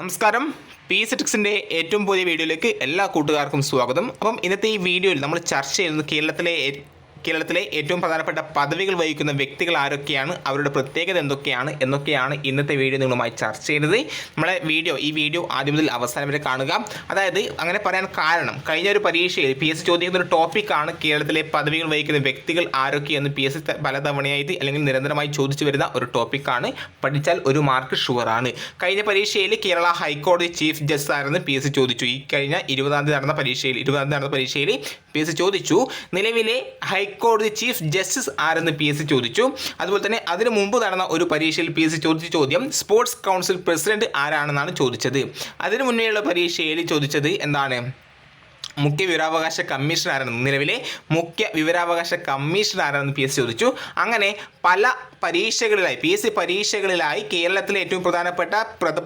നമസ്കാരം. പി സെറ്റിക്സിന്റെ ഏറ്റവും പുതിയ വീഡിയോയിലേക്ക് എല്ലാ കൂട്ടുകാർക്കും സ്വാഗതം. അപ്പം ഇന്നത്തെ ഈ വീഡിയോയിൽ നമ്മൾ ചർച്ച ചെയ്യുന്നത് കേരളത്തിലെ കേരളത്തിലെ ഏറ്റവും പ്രധാനപ്പെട്ട പദവികൾ വഹിക്കുന്ന വ്യക്തികൾ ആരൊക്കെയാണ്? അവരുടെ പ്രത്യേകത എന്തൊക്കെയാണ്? എന്നൊക്കെയാണ് ഇന്നത്തെ വീഡിയോ നിങ്ങളുമായി ചർച്ച ചെയ്യുന്നത്. നമ്മളെ വീഡിയോ ഈ വീഡിയോ ആദ്യം മുതൽ അവസാനം വരെ കാണുക. അതായത് അങ്ങനെ പറയാൻ കാരണം കഴിഞ്ഞ ഒരു പരീക്ഷയിൽ പി എസ് സി ചോദിക്കുന്ന ഒരു ടോപ്പിക്കാണ് കേരളത്തിലെ പദവികൾ വഹിക്കുന്ന വ്യക്തികൾ ആരൊക്കെയെന്ന് പി എസ് സി പലതവണയായിട്ട് അല്ലെങ്കിൽ നിരന്തരമായി ചോദിച്ചു വരുന്ന ഒരു ടോപ്പിക്കാണ് പഠിച്ചാൽ ഒരു മാർക്ക് ഷുവറാണ് കഴിഞ്ഞ പരീക്ഷയിൽ കേരള ഹൈക്കോടതി ചീഫ് ജസ്റ്റിസ് ആയിരുന്നു പി എസ് സി ചോദിച്ചു. ഈ കഴിഞ്ഞ ഇരുപതാം തീയതി നടന്ന പരീക്ഷയിൽ ഇരുപതാം തീയതി നടന്ന പരീക്ഷയിൽ പി എസ് ചോദിച്ചു. നിലവിലെ ഹൈക്കോടതി ചീഫ് ജസ്റ്റിസ് ആരെന്ന് പി എസ് ചോദിച്ചു. അതുപോലെ തന്നെ അതിനു മുമ്പ് നടന്ന ഒരു പരീക്ഷയിൽ പി എസ് ചോദിച്ച ചോദ്യം സ്പോർട്സ് കൗൺസിൽ പ്രസിഡന്റ് ആരാണെന്നാണ് ചോദിച്ചത്? അതിനു മുന്നേയുള്ള പരീക്ഷയിൽ ചോദിച്ചത് എന്താണ്? മുഖ്യ വിവരാവകാശ കമ്മീഷൻ ആരാണെന്ന് നിലവിലെ മുഖ്യ വിവരാവകാശ കമ്മീഷൻ ആരാണെന്ന് പി എസ് ചോദിച്ചു. അങ്ങനെ പല പരീക്ഷകളിലായി പി എസ് സി പരീക്ഷകളിലായി കേരളത്തിലെ ഏറ്റവും പ്രധാനപ്പെട്ട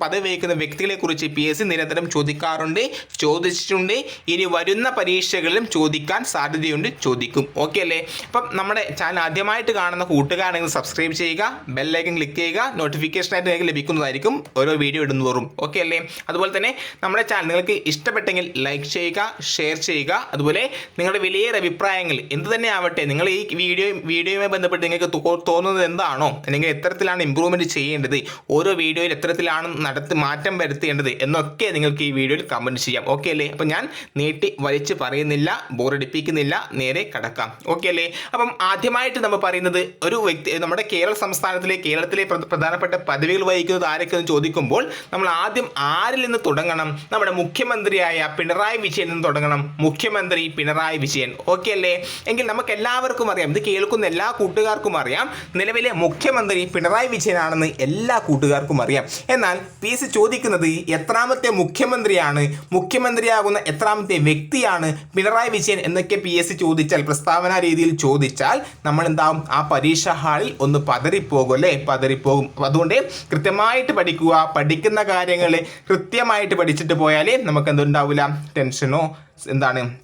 പദവി വഹിക്കുന്ന വ്യക്തികളെ കുറിച്ച് പി എസ് സി നിരന്തരം ചോദിക്കാറുണ്ട് ചോദിച്ചിട്ടുണ്ട്. ഇനി വരുന്ന പരീക്ഷകളിലും ചോദിക്കാൻ സാധ്യതയുണ്ട് ചോദിക്കും. ഓക്കെ അല്ലേ? അപ്പം നമ്മുടെ ചാനൽ ആദ്യമായിട്ട് കാണുന്ന കൂട്ടുകാരാണെങ്കിൽ സബ്സ്ക്രൈബ് ചെയ്യുക ബെല്ലൈക്കൻ ക്ലിക്ക് ചെയ്യുക നോട്ടിഫിക്കേഷനായിട്ട് നിങ്ങൾക്ക് ലഭിക്കുന്നതായിരിക്കും ഓരോ വീഡിയോ ഇടുന്നതോറും. ഓക്കെ അല്ലേ? അതുപോലെ തന്നെ നമ്മുടെ ചാനൽ നിങ്ങൾക്ക് ഇഷ്ടപ്പെട്ടെങ്കിൽ ലൈക്ക് ചെയ്യുക ഷെയർ ചെയ്യുക. അതുപോലെ നിങ്ങളുടെ വിലയേറെ അഭിപ്രായങ്ങൾ എന്ത് തന്നെ ആവട്ടെ നിങ്ങൾ ഈ വീഡിയോ വീഡിയോയുമായി ബന്ധപ്പെട്ട് നിങ്ങൾക്ക് തോന്നുന്നത് തോന്നുന്നത് എന്താണോ അല്ലെങ്കിൽ എത്തരത്തിലാണ് ഇമ്പ്രൂവ്മെന്റ് ചെയ്യേണ്ടത്? ഓരോ വീഡിയോയിൽ എത്തരത്തിലാണ് നടത്തി മാറ്റം വരുത്തേണ്ടത്? എന്നൊക്കെ നിങ്ങൾക്ക് ഈ വീഡിയോയിൽ കമന്റ് ചെയ്യാം. ഓക്കെ അല്ലേ? അപ്പം ഞാൻ നീട്ടി വലിച്ച് പറയുന്നില്ല ബോറടിപ്പിക്കുന്നില്ല നേരെ കടക്കാം. ഓക്കെ അല്ലേ? അപ്പം ആദ്യമായിട്ട് നമ്മൾ പറയുന്നത് ഒരു വ്യക്തി നമ്മുടെ കേരള സംസ്ഥാനത്തിലെ കേരളത്തിലെ പ്രധാനപ്പെട്ട പദവികൾ വഹിക്കുന്നത് ആരൊക്കെ എന്ന് ചോദിക്കുമ്പോൾ നമ്മൾ ആദ്യം ആരിൽ നിന്ന് തുടങ്ങണം? നമ്മുടെ മുഖ്യമന്ത്രിയായ പിണറായി വിജയൻ നിന്ന് തുടങ്ങണം. മുഖ്യമന്ത്രി പിണറായി വിജയൻ. ഓക്കെ അല്ലേ? എങ്കിൽ നമുക്ക് എല്ലാവർക്കും അറിയാം ഇത് കേൾക്കുന്ന എല്ലാ കൂട്ടുകാർക്കും അറിയാം നിലവിലെ മുഖ്യമന്ത്രി പിണറായി വിജയനാണെന്ന് എല്ലാ കൂട്ടുകാർക്കും അറിയാം. എന്നാൽ പി സി ചോദിക്കുന്നത് എത്രാമത്തെ മുഖ്യമന്ത്രിയാണ് മുഖ്യമന്ത്രിയാകുന്ന എത്രാമത്തെ വ്യക്തിയാണ് പിണറായി വിജയൻ എന്നൊക്കെ പി എസ് സി ചോദിച്ചാൽ പ്രസ്താവന രീതിയിൽ ചോദിച്ചാൽ നമ്മൾ എന്താവും ആ പരീക്ഷാ ഹാളിൽ ഒന്ന് പതറിപ്പോകും അല്ലേ? പതറിപ്പോകും. അതുകൊണ്ട് കൃത്യമായിട്ട് പഠിക്കുക പഠിക്കുന്ന കാര്യങ്ങൾ കൃത്യമായിട്ട് പഠിച്ചിട്ട് പോയാലേ നമുക്ക് എന്തുണ്ടാവില്ല ടെൻഷനോ? എന്താണ്?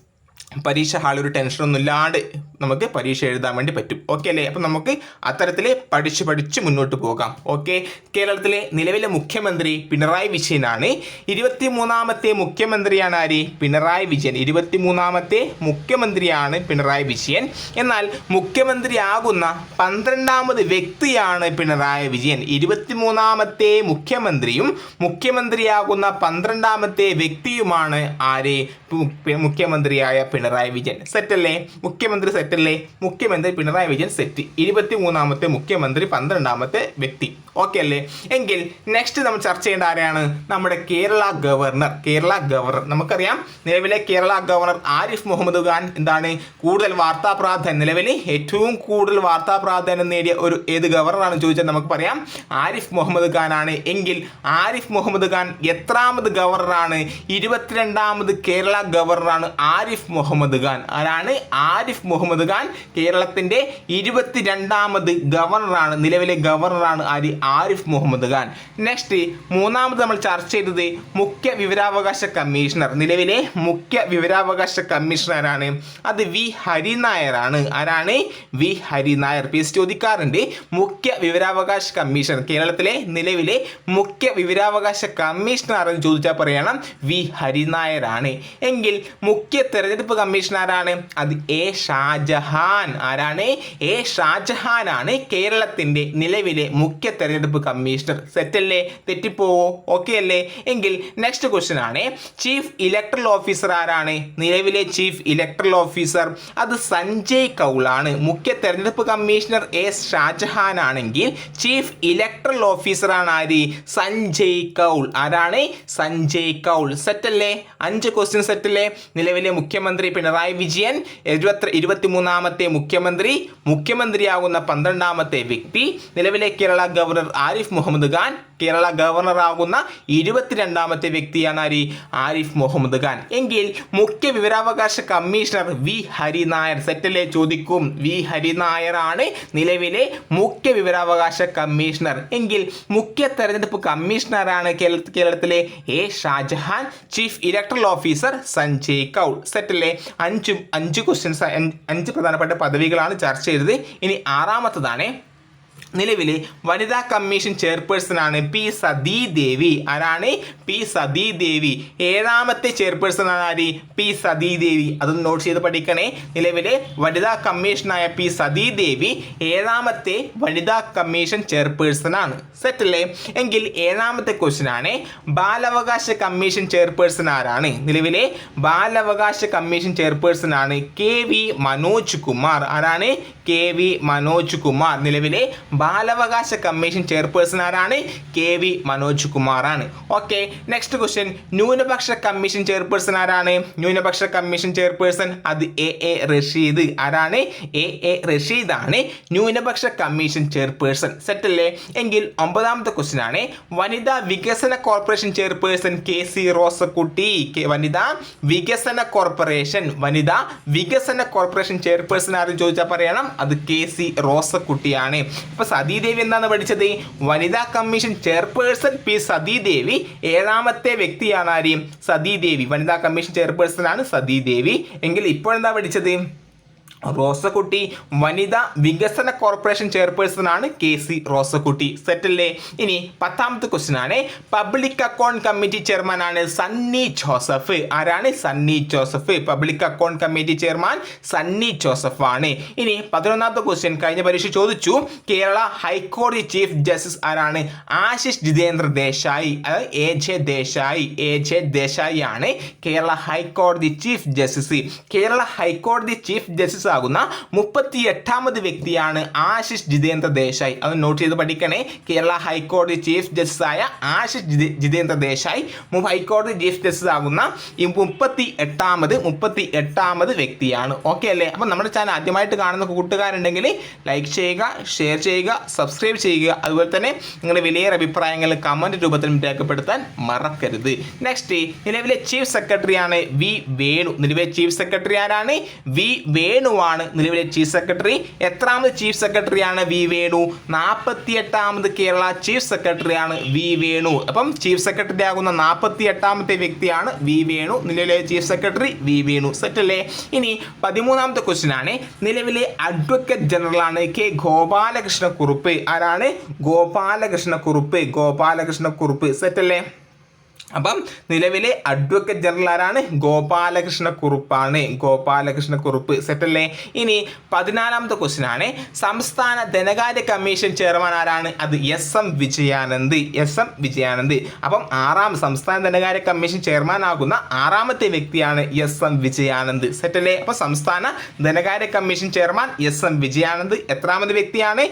പരീക്ഷ ഒരു ടെൻഷനൊന്നും ഇല്ലാണ്ട് നമുക്ക് പരീക്ഷ എഴുതാൻ വേണ്ടി പറ്റും. ഓക്കെ അല്ലേ? അപ്പം നമുക്ക് അത്തരത്തിൽ പഠിച്ച് പഠിച്ച് മുന്നോട്ട് പോകാം. ഓക്കെ കേരളത്തിലെ നിലവിലെ മുഖ്യമന്ത്രി പിണറായി വിജയനാണ്. ഇരുപത്തി മൂന്നാമത്തെ മുഖ്യമന്ത്രിയാണ് ആര്? പിണറായി വിജയൻ. ഇരുപത്തി മൂന്നാമത്തെ മുഖ്യമന്ത്രിയാണ് പിണറായി വിജയൻ. എന്നാൽ മുഖ്യമന്ത്രിയാകുന്ന പന്ത്രണ്ടാമത് വ്യക്തിയാണ് പിണറായി വിജയൻ. ഇരുപത്തി മൂന്നാമത്തെ മുഖ്യമന്ത്രിയും മുഖ്യമന്ത്രിയാകുന്ന പന്ത്രണ്ടാമത്തെ വ്യക്തിയുമാണ് ആര്? മുഖ്യമന്ത്രിയായ പിണറായി വിജയൻ. സെറ്റല്ലേ മുഖ്യമന്ത്രി സെറ്റല്ലേ മുഖ്യമന്ത്രി പിണറായി വിജയൻ സെറ്റ്. ഇരുപത്തി മൂന്നാമത്തെ മുഖ്യമന്ത്രി പന്ത്രണ്ടാമത്തെ വ്യക്തി. ഓക്കെ അല്ലേ? എങ്കിൽ നെക്സ്റ്റ് നമ്മൾ ചർച്ച ചെയ്യേണ്ട ആരെയാണ്? നമ്മുടെ കേരള ഗവർണർ. കേരള ഗവർണർ. നമുക്കറിയാം നിലവിലെ കേരള ഗവർണർ ആരിഫ് മുഹമ്മദ് ഖാൻ എന്താണ്? കൂടുതൽ വാർത്താ പ്രാധാന്യം. നിലവിൽ ഏറ്റവും കൂടുതൽ വാർത്താ പ്രാധാന്യം നേടിയ ഒരു ഏത് ഗവർണറാണ് ചോദിച്ചാൽ നമുക്ക് പറയാം ആരിഫ് മുഹമ്മദ് ഖാൻ ആണ്. എങ്കിൽ ആരിഫ് മുഹമ്മദ് ഖാൻ എത്രാമത് ഗവർണറാണ് ഇരുപത്തിരണ്ടാമത് കേരള ഗവർണറാണ് ആരിഫ് മുഹമ്മദ് ഖാൻ. ആരാണ്? ആരിഫ് മുഹമ്മദ് ഖാൻ കേരളത്തിന്റെ ഇരുപത്തിരണ്ടാമത് ഗവർണറാണ് നിലവിലെ ഗവർണറാണ് ആര്? ആരിഫ് മുഹമ്മദ് ഖാൻ. നെക്സ്റ്റ് മൂന്നാമത് നമ്മൾ ചർച്ച ചെയ്തത് മുഖ്യ വിവരാവകാശ കമ്മീഷണർ. നിലവിലെ മുഖ്യ വിവരാവകാശ കമ്മീഷണറാണ് അത് വി. ഹരിനായറാണ് ആരാണ്? വി. ഹരിനായർ പി എസ് ചോദിക്കാറുണ്ട്. മുഖ്യ വിവരാവകാശ കമ്മീഷണർ. കേരളത്തിലെ നിലവിലെ മുഖ്യ വിവരാവകാശ കമ്മീഷണർ ആരെന്ന് ചോദിച്ചാൽ പറയണം. വി. ഹരിനായരാണ് എങ്കിൽ മുഖ്യ തെരഞ്ഞെടുപ്പ് കമ്മീഷണർ ആരാണ്? അത് എ. ഷാജഹാൻ. ആരാണ്? എ. ഷാജഹാൻ ആണ് കേരളത്തിന്റെ നിലവിലെ മുഖ്യ തെരഞ്ഞെടുപ്പ് കമ്മീഷണർ. സെറ്റല്ലേ? തെറ്റിപ്പോവോ? ഓക്കെ അല്ലേ എങ്കിൽ നെക്സ്റ്റ് ക്വസ്റ്റ്യൻ ആണ്. ചീഫ് ഇലക്ട്രൽ ഓഫീസർ ആരാണ്? നിലവിലെ ചീഫ് ഇലക്ട്രൽ ഓഫീസർ അത് സഞ്ജയ് കൗൾ ആണ് മുഖ്യ തെരഞ്ഞെടുപ്പ് കമ്മീഷണർ എ ഷാജഹാൻ ആണെങ്കിൽ ചീഫ് ഇലക്ട്രൽ ഓഫീസർ ആണ് ആര്? സഞ്ജയ് കൗൾ. ആരാണ്? സഞ്ജയ് കൗൾ. സെറ്റല്ലേ? അഞ്ച് ക്വസ്റ്റ്യൻ സെറ്റല്ലേ? നിലവിലെ മുഖ്യമന്ത്രി പിണറായി വിജയൻ എഴുപത്തി ഇരുപത്തിമൂന്നാമത്തെ മുഖ്യമന്ത്രി മുഖ്യമന്ത്രിയാകുന്ന പന്ത്രണ്ടാമത്തെ വ്യക്തി നിലവിലെ കേരള ഗവർണർ ആരിഫ് മുഹമ്മദ് ഖാൻ കേരള ഗവർണറാകുന്ന ഇരുപത്തിരണ്ടാമത്തെ വ്യക്തിയാണ് ആര്? ആരിഫ് മുഹമ്മദ് ഖാൻ. എങ്കിൽ മുഖ്യ വിവരാവകാശ കമ്മീഷണർ വി ഹരിനായർ സെറ്റലെ ചോദിക്കും. വി ഹരിനായർ ആണ് നിലവിലെ മുഖ്യ വിവരാവകാശ കമ്മീഷണർ. എങ്കിൽ മുഖ്യ തെരഞ്ഞെടുപ്പ് കമ്മീഷണറാണ് കേരള കേരളത്തിലെ A Shajahan chief electoral officer Sanjay Kaul. സെറ്റിലെ അഞ്ച് അഞ്ച് ക്വസ്റ്റ്യൻസ് അഞ്ച് പ്രധാനപ്പെട്ട പദവികളാണ് ചർച്ച ചെയ്തത്. ഇനി ആറാമത്തതാണ് നിലവിലെ വനിതാ കമ്മീഷൻ ചെയർപേഴ്സണാണ് പി സതീദേവി. ആരാണ്? പി സതീദേവി. ഏഴാമത്തെ ചെയർപേഴ്സൺ ആണ് ആര്? പി സതീദേവി. അതൊന്ന് നോട്ട് ചെയ്ത് പഠിക്കണേ. നിലവിലെ വനിതാ കമ്മീഷനായ പി സതീദേവി ഏഴാമത്തെ വനിതാ കമ്മീഷൻ ചെയർപേഴ്സൺ ആണ് സെറ്റ് അല്ലേ? എങ്കിൽ ഏഴാമത്തെ ക്വസ്റ്റ്യൻ ആണ്. ബാലാവകാശ കമ്മീഷൻ ചെയർപേഴ്സൺ ആരാണ്? നിലവിലെ ബാലാവകാശ കമ്മീഷൻ ചെയർപേഴ്സൺ ആണ് കെ വി മനോജ് കുമാർ. ആരാണ്? K V Manoj Kumar. നിലവിലെ ബാലാവകാശ കമ്മീഷൻ ചെയർപേഴ്സൺ ആരാണ്? കെ വി മനോജ് കുമാറാണ് ഓക്കെ നെക്സ്റ്റ് ക്വസ്റ്റ്യൻ. ന്യൂനപക്ഷ കമ്മീഷൻ ചെയർപേഴ്സൺ ആരാണ്? ന്യൂനപക്ഷ കമ്മീഷൻ ചെയർപേഴ്സൺ അത് എ എ റഷീദ്. ആരാണ്? എ എ റഷീദ് ആണ് ന്യൂനപക്ഷ കമ്മീഷൻ ചെയർപേഴ്സൺ. സെറ്റ് അല്ലേ എങ്കിൽ ഒമ്പതാമത്തെ ക്വസ്റ്റ്യൻ ആണ്. വനിതാ വികസന corporation chairperson K C Rosakutty. വനിതാ വികസന കോർപ്പറേഷൻ. വനിതാ വികസന കോർപ്പറേഷൻ ചെയർപേഴ്സൺ ആരും ചോദിച്ചാൽ പറയണം? അത് കെ സി റോസക്കുട്ടിയാണ്. ഇപ്പൊ സതീദേവി എന്താണ് പഠിച്ചത്? വനിതാ കമ്മീഷൻ ചെയർപേഴ്സൺ പി സതീദേവി ഏഴാമത്തെ വ്യക്തിയാണ് ആര്? സതീദേവി. വനിതാ കമ്മീഷൻ ചെയർപേഴ്സൺ ആണ് സതീദേവി. എങ്കിൽ ഇപ്പോഴെന്താ പഠിച്ചത്? റോസക്കുട്ടി വനിതാ വികസന കോർപ്പറേഷൻ ചെയർപേഴ്സൺ ആണ് കെ സി റോസക്കുട്ടി. സെറ്റല്ലേ? ഇനി പത്താമത്തെ ക്വസ്റ്റ്യൻ ആണ് പബ്ലിക് അക്കൗണ്ട് കമ്മിറ്റി ചെയർമാൻ ആണ് സണ്ണി ജോസഫ്. ആരാണ് Sunny Joseph? Public account committee chairman Sunny Joseph ആണ് ഇനി പതിനൊന്നാമത്തെ ക്വസ്റ്റ്യൻ കഴിഞ്ഞ പരീക്ഷ ചോദിച്ചു. കേരള ഹൈക്കോടതി ചീഫ് ജസ്റ്റിസ് ആരാണ്? ആശിഷ് ജിതേന്ദ്ര ദേശായി അതായത് A J Desai A J Desai ആണ് കേരള ഹൈക്കോടതി ചീഫ് ജസ്റ്റിസ്. കേരള ഹൈക്കോടതി ചീഫ് ജസ്റ്റിസ് ആകുന്ന മുപ്പത്തി എട്ടാമത് വ്യക്തിയാണ് ആശിഷ് ജിതേന്ദ്ര ദേശായി. അത് നോട്ട് ചെയ്ത് പഠിക്കണേ. കേരള ഹൈക്കോടതി ചീഫ് ജസ്റ്റിസ് ആയ ആശിഷ് ജിതേ- ജിതേന്ദ്ര ദേശായി. ഹൈക്കോടതി ചീഫ് ജസ്റ്റിസ് ആകുന്ന ഈ മുപ്പത്തി എട്ടാമത് മുപ്പത്തി എട്ടാമത് വ്യക്തിയാണ്. ഓക്കെ അല്ലേ? അപ്പം നമ്മുടെ ചാനൽ ആദ്യമായിട്ട് കാണുന്ന കൂട്ടുകാരുണ്ടെങ്കിൽ ലൈക്ക് ചെയ്യുക ഷെയർ ചെയ്യുക സബ്സ്ക്രൈബ് ചെയ്യുക. അതുപോലെ തന്നെ നിങ്ങളുടെ വിലയേറെ അഭിപ്രായങ്ങൾ കമന്റ് രൂപത്തിൽ രേഖപ്പെടുത്താൻ മറക്കരുത്. നെക്സ്റ്റ് നിലവിലെ ചീഫ് സെക്രട്ടറിയാണ് വി വേണു. നിലവിലെ ചീഫ് സെക്രട്ടറി ആരാണ്? വി വേണുവാണ് നിലവിലെ ചീഫ് സെക്രട്ടറി എത്രാമത് ചീഫ് സെക്രട്ടറിയാണ് വി വേണു. നാൽപ്പത്തി എട്ടാമത് കേരള ചീഫ് സെക്രട്ടറിയാണ് വി വേണു. അപ്പം ചീഫ് സെക്രട്ടറി ആകുന്ന നാൽപ്പത്തി എട്ടാമത്തെ വ്യക്തിയാണ് വി വേണു. നിലവിലെ chief secretary V Venu. Set അല്ലേ? ഇനി പതിമൂന്നാമത്തെ ക്വസ്റ്റ്യൻ ആണ്. നിലവിലെ അഡ്വക്കേറ്റ് ജനറൽ ആണ് കെ ഗോപാലകൃഷ്ണ കുറുപ്പ് ആരാണ്? ഗോപാലകൃഷ്ണ കുറുപ്പ് ഗോപാലകൃഷ്ണ കുറുപ്പ് സെറ്റ് അല്ലേ? അപ്പം നിലവിലെ അഡ്വക്കേറ്റ് ജനറൽ ആരാണ്? ഗോപാലകൃഷ്ണ കുറുപ്പാണ് ഗോപാലകൃഷ്ണ കുറുപ്പ് സെറ്റല്ലേ ഇനി പതിനാലാമത്തെ ക്വസ്റ്റ്യൻ ആണ്. സംസ്ഥാന ധനകാര്യ കമ്മീഷൻ ചെയർമാൻ ആരാണ്? അത് S M Vijayanand. S M Vijayanand. അപ്പം ആറാം സംസ്ഥാന ധനകാര്യ കമ്മീഷൻ ചെയർമാൻ ആകുന്ന ആറാമത്തെ വ്യക്തിയാണ് എസ് എം വിജയാനന്ദ്. സെറ്റല്ലേ അപ്പോൾ സംസ്ഥാന ധനകാര്യ commission chairman S M Vijayanand എത്രാമത് വ്യക്തിയാണ്?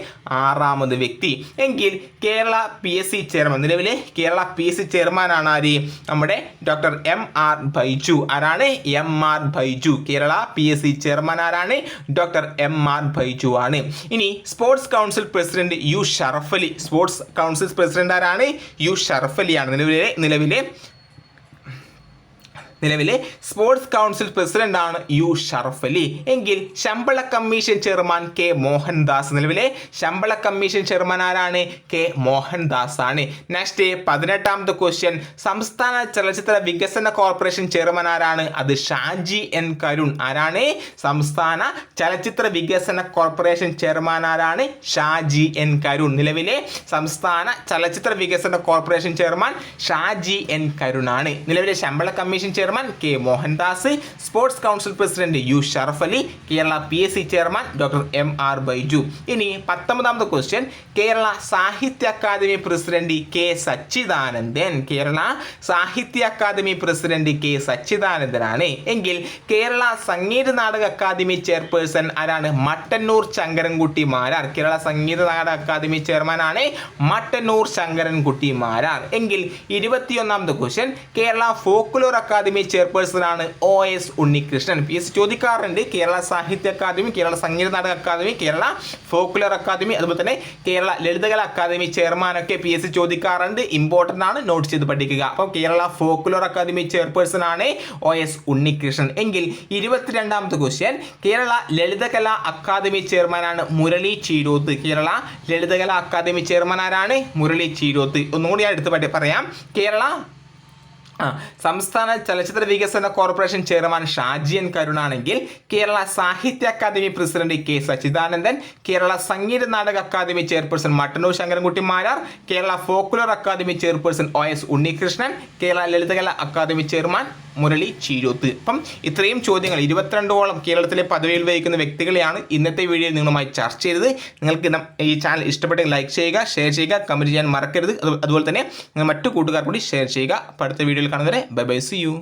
ആറാമത് വ്യക്തി. എങ്കിൽ Kerala P S C chairman നിലവിലെ കേരള പി എസ് സി ചെയർമാനാണ് ആര്? നമ്മുടെ ഡോക്ടർ എം ആർ ബൈജു ആരാണ്? M R Baiju. Kerala P S C chairman ആരാണ്? ഡോക്ടർ എം ആർ ബൈജു ആണ്. ഇനി sports council president U Sharafali. Sports council president ആരാണ്? യു ഷറഫലിയാണ്. നിലവിലെ നിലവിലെ നിലവിലെ സ്പോർട്സ് കൗൺസിൽ പ്രസിഡന്റ് ആണ് യു ഷറഫ് അലി. എങ്കിൽ ശമ്പള കമ്മീഷൻ ചെയർമാൻ കെ മോഹൻദാസ്. നിലവിലെ ശമ്പള കമ്മീഷൻ ചെയർമാൻ ആരാണ്? കെ മോഹൻദാസ് ആണ് നെക്സ്റ്റ് പതിനെട്ടാമത്തെ ക്വസ്റ്റ്യൻ സംസ്ഥാന ചലച്ചിത്ര വികസന കോർപ്പറേഷൻ ചെയർമാൻ ആരാണ്? അത് ഷാജി എൻ കരുൺ. ആരാണ്? സംസ്ഥാന ചലച്ചിത്ര വികസന കോർപ്പറേഷൻ ചെയർമാൻ ആരാണ്? ഷാജി എൻ കരുൺ. നിലവിലെ സംസ്ഥാന ചലച്ചിത്ര വികസന കോർപ്പറേഷൻ ചെയർമാൻ ഷാജി എൻ കരുണാണ് നിലവിലെ ശമ്പള commission chairman K Mohandas sports council president U Sharaf Ali Kerala P S C chairman doctor M R Baiju. ഇനി പത്തൊമ്പതാമത്തെ question Kerala Sahitya Akademi president K Sachidanandan. Kerala Sahitya Akademi president K സച്ചിദാനന്ദനാണ്. എങ്കിൽ Kerala Sangeetha Nataka academy chairperson ആരാണ്? Mattannur Sankarankutty Marar. Kerala Sangeetha Nataka academy ചെയർമാനാണ് മട്ടന്നൂർ ശങ്കരൻകുട്ടി മാരാർ. എങ്കിൽ ഇരുപത്തിയൊന്നാമത്തെ question Kerala folklore Akademi chairperson ആണ് O S Unnikrishnan. P S ചോദിക്കാറുണ്ട്. Kerala Sahitya academy Kerala Sangeetha Nataka academy Kerala ഫോക്കുലർ academy അതുപോലെ തന്നെ കേരള ലളിതകല അക്കാദമി ചെയർമാനൊക്കെ പി എസ് ചോദിക്കാറുണ്ട്. ഇമ്പോർട്ടന്റ് ആണ്. നോട്ട് ചെയ്ത് പഠിക്കുക. അപ്പോൾ കേരള ഫോക്കുലർ അക്കാദമി ചെയർപേഴ്സൺ ആണ് ഒ എസ് ഉണ്ണികൃഷ്ണൻ. എങ്കിൽ ഇരുപത്തിരണ്ടാമത്തെ ക്വസ്റ്റ്യൻ കേരള ലളിതകല അക്കാദമി ചെയർമാനാണ് മുരളി ചീരോത്ത്. കേരള ലളിതകല അക്കാദമി ചെയർമാൻ ആരാണ് മുരളി ചീരോത്ത്? ഒന്നുകൂടി ഞാൻ എടുത്ത് പറയാം. കേരള സംസ്ഥാന ചലച്ചിത്ര വികസന കോർപ്പറേഷൻ ചെയർമാൻ ഷാജിയൻ കരുണാണെങ്കിൽ Kerala Sahitya Akademi president K Sachidanandan Kerala Sangeetha Nataka Akademi chairperson Mattannur Sankarankutty Marar Kerala Folklore Akademi chairperson O S Unnikrishnan Kerala Lalithakala Akademi chairman Murali Cheeroth. അപ്പം ഇത്രയും ചോദ്യങ്ങൾ ഇരുപത്തിരണ്ടോളം കേരളത്തിലെ പദവിയിൽ വഹിക്കുന്ന വ്യക്തികളെയാണ് ഇന്നത്തെ വീഡിയോയിൽ നിങ്ങളുമായി ചർച്ച ചെയ്തത്. നിങ്ങൾക്ക് ഈ ചാനൽ ഇഷ്ടപ്പെട്ടെങ്കിൽ ലൈക്ക് ചെയ്യുക ഷെയർ ചെയ്യുക കമന്റ് ചെയ്യാൻ മറക്കരുത്. അതുപോലെ തന്നെ മറ്റു കൂട്ടുകാർ കൂടി ഷെയർ ചെയ്യുക. അപ്പോൾ അടുത്ത വീഡിയോയിൽ കാണുന്നവരെ ബൈ ബൈ സി യു.